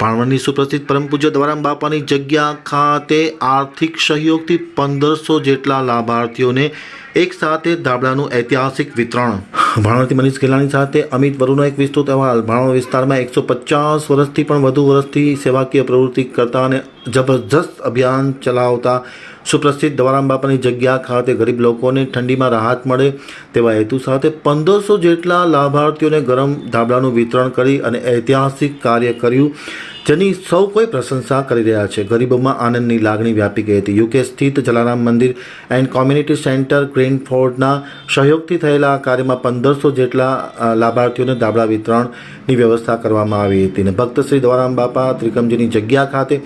ભાણવડની સુપ્રસિદ્ધ પરમ પૂજ્ય દ્વારામ બાપાની જગ્યા ખાતે આર્થિક સહયોગથી પંદરસો જેટલા લાભાર્થીઓને એક સાથે ધાબળાનું ઐતિહાસિક વિતરણ. ભાણવડથી મનીષ ગેલાણી સાથે અમિત વરુનો એક વિસ્તૃત અહેવાલ. ભાણવડ વિસ્તારમાં એકસો પચાસ વર્ષથી પણ વધુ વર્ષથી સેવાકીય પ્રવૃત્તિ કરતા અને જબરજસ્ત અભિયાન ચલાવતા સુપ્રસિદ્ધ દ્વારામ બાપાની જગ્યા ખાતે ગરીબ લોકોને ઠંડીમાં રાહત મળે તેવા હેતુ સાથે પંદરસો જેટલા લાભાર્થીઓને ગરમ ધાબળાનું વિતરણ કરી અને ઐતિહાસિક કાર્ય કર્યું, જેની સૌ કોઈ પ્રશંસા કરી રહ્યા છે. ગરીબોમાં આનંદની લાગણી વ્યાપી ગઈ હતી. યુકે સ્થિત જલારામ મંદિર એન્ડ કોમ્યુનિટી સેન્ટર ગ્રીનફોર્ડના સહયોગથી થયેલા આ કાર્યમાં પંદરસો જેટલા લાભાર્થીઓને ધાબળા વિતરણની વ્યવસ્થા કરવામાં આવી હતી. અને ભક્ત શ્રી દ્વારામ બાપા ત્રિકમજીની જગ્યા ખાતે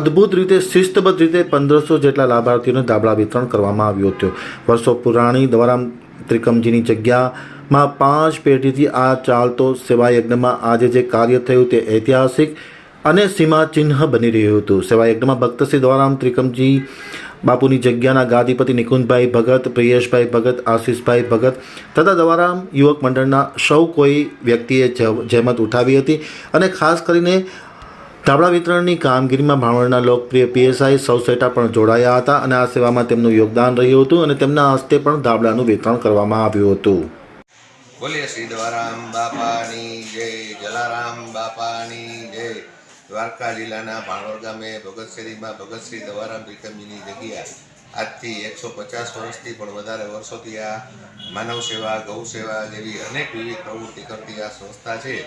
અદ્ભુત રીતે, શિસ્તબદ્ધ રીતે પંદરસો જેટલા લાભાર્થીઓને દાબળા વિતરણ કરવામાં આવ્યું હતું. વર્ષો પુરાણી દ્વારામ ત્રિકમજીની જગ્યામાં પાંચ પેઢીથી આ ચાલતો સેવા યજ્ઞમાં આજે જે કાર્ય થયું તે ઐતિહાસિક અને સીમાચિહ્ન બની રહ્યું હતું. સેવા યજ્ઞમાં ભક્ત દ્વારામ ત્રિકમજી, બાપુની જગ્યાના ગાદીપતિ નિકુંજભાઈ ભગત, પ્રિયેશભાઈ ભગત, આશીષભાઈ ભગત તથા દ્વારામ યુવક મંડળના સૌ કોઈ વ્યક્તિએ જહેમત ઉઠાવી હતી અને ખાસ કરીને ધાબળા વિતરણની કામગીરીમાં ભાણવડના લોકપ્રિય પીએસઆઈ સૌસેટા પણ જોડાયા હતા અને આ સેવામાં તેમનું યોગદાન રહ્યું હતું અને તેમના હસ્તે પણ ધાબળાનું વિતરણ કરવામાં આવ્યું હતું. બોલીએ શ્રી દ્વારામ બાપાની જય, જલારામ બાપાની જય. દ્વારકા જિલ્લાના ભાણવડ ગામે ભગતશ્રીમાં ભગતશ્રી દ્વારામ ત્રિકમજીની જગ્યા. આજથી એકસો પચાસ વર્ષથી પણ વધારે વર્ષોથી આ માનવ સેવા, ગૌ સેવા જેવી અનેક વિવિધ પ્રવૃત્તિ કરતી આ સંસ્થા છે.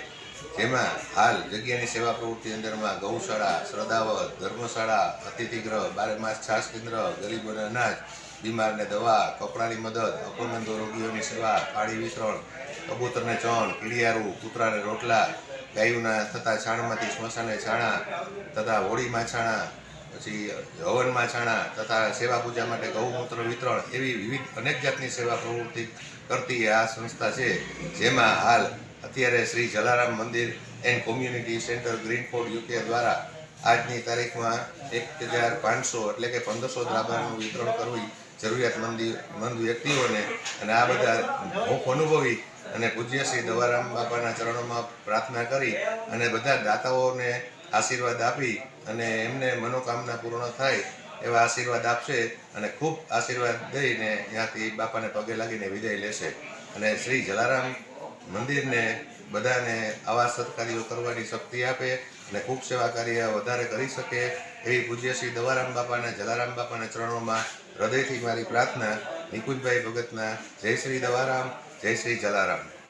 જેમાં હાલ જગ્યાની સેવા પ્રવૃત્તિ અંદરમાં ગૌશાળા, શ્રદ્ધાવત, ધર્મશાળા, અતિથિગૃહ બારે માસ છાસ કેન્દ્ર ગરીબોને અનાજ, બીમારને દવા, કપડાની મદદ અપંગંદો રોગીઓની સેવા પાણી વિતરણ, કબૂતરને ચણ, કીડિયારું, કૂતરાને રોટલા, ગાયોના થતા છાણમાંથી સ્મશાને છાણા તથા હોળીમાં છાણા પછી હવનમાં છાણા તથા સેવા પૂજા માટે ગૌમૂત્ર વિતરણ એવી વિવિધ અનેક જાતની સેવા પ્રવૃત્તિ કરતી આ સંસ્થા છે. જેમાં હાલ અત્યારે શ્રી જલારામ મંદિર and community centre Greenford UK દ્વારા આજની તારીખમાં એક હજાર પાંચસો એટલે કે પંદરસો દ્રાબાનું વિતરણ કરવી જરૂરિયાતમંદી, મંદ વ્યક્તિઓને અને આ બધા ભૂખ અનુભવી અને પૂજ્ય શ્રી દવારામ બાપાના ચરણોમાં પ્રાર્થના કરી અને બધા દાતાઓને આશીર્વાદ આપી અને એમને મનોકામના પૂર્ણ થાય એવા આશીર્વાદ આપશે અને ખૂબ આશીર્વાદ દઈને ત્યાંથી બાપાને પગે લાગીને વિદાય લેશે. અને શ્રી જલારામ મંદિરને બધાને આવા સત્કાર્યો કરવાની શક્તિ આપે અને ખૂબ સેવા કાર્ય વધારે કરી શકે એવી પૂજ્ય શ્રી દવારામ બાપાના, જલારામ બાપાના ચરણોમાં હૃદયથી મારી પ્રાર્થના નિકુંજભાઈ ભગતના જય શ્રી દવારામ, જય શ્રી જલારામ.